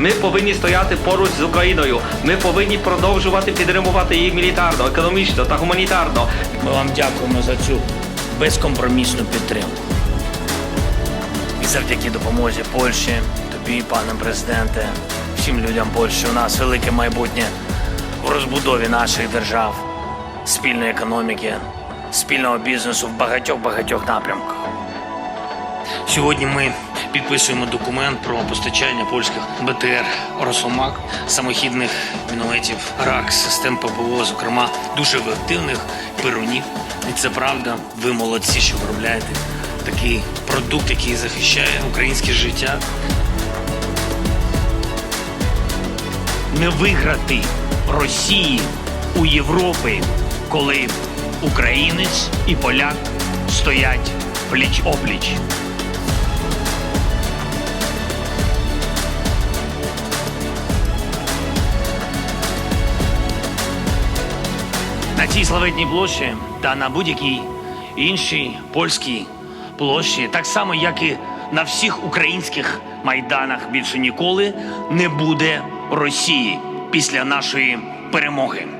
Ми повинні стояти поруч з Україною. Ми повинні продовжувати підтримувати її мілітарно, економічно та гуманітарно. Ми вам дякуємо за цю безкомпромісну підтримку. І завдяки допомозі Польщі, тобі, пане президенте, всім людям Польщі, у нас велике майбутнє в розбудові наших держав, спільної економіки, спільного бізнесу в багатьох-багатьох напрямках. Сьогодні ми підписуємо документ про постачання польських БТР Росомак, самохідних мінометів РАК, систем ППО, зокрема дуже ефективних перунів. І це правда. Ви молодці, що виробляєте такий продукт, який захищає українське життя. Не виграти Росії у Європі, коли українець і поляк стоять пліч опліч. Цій славетній площі та на будь-якій іншій польській площі, так само як і на всіх українських майданах, більше ніколи не буде Росії після нашої перемоги.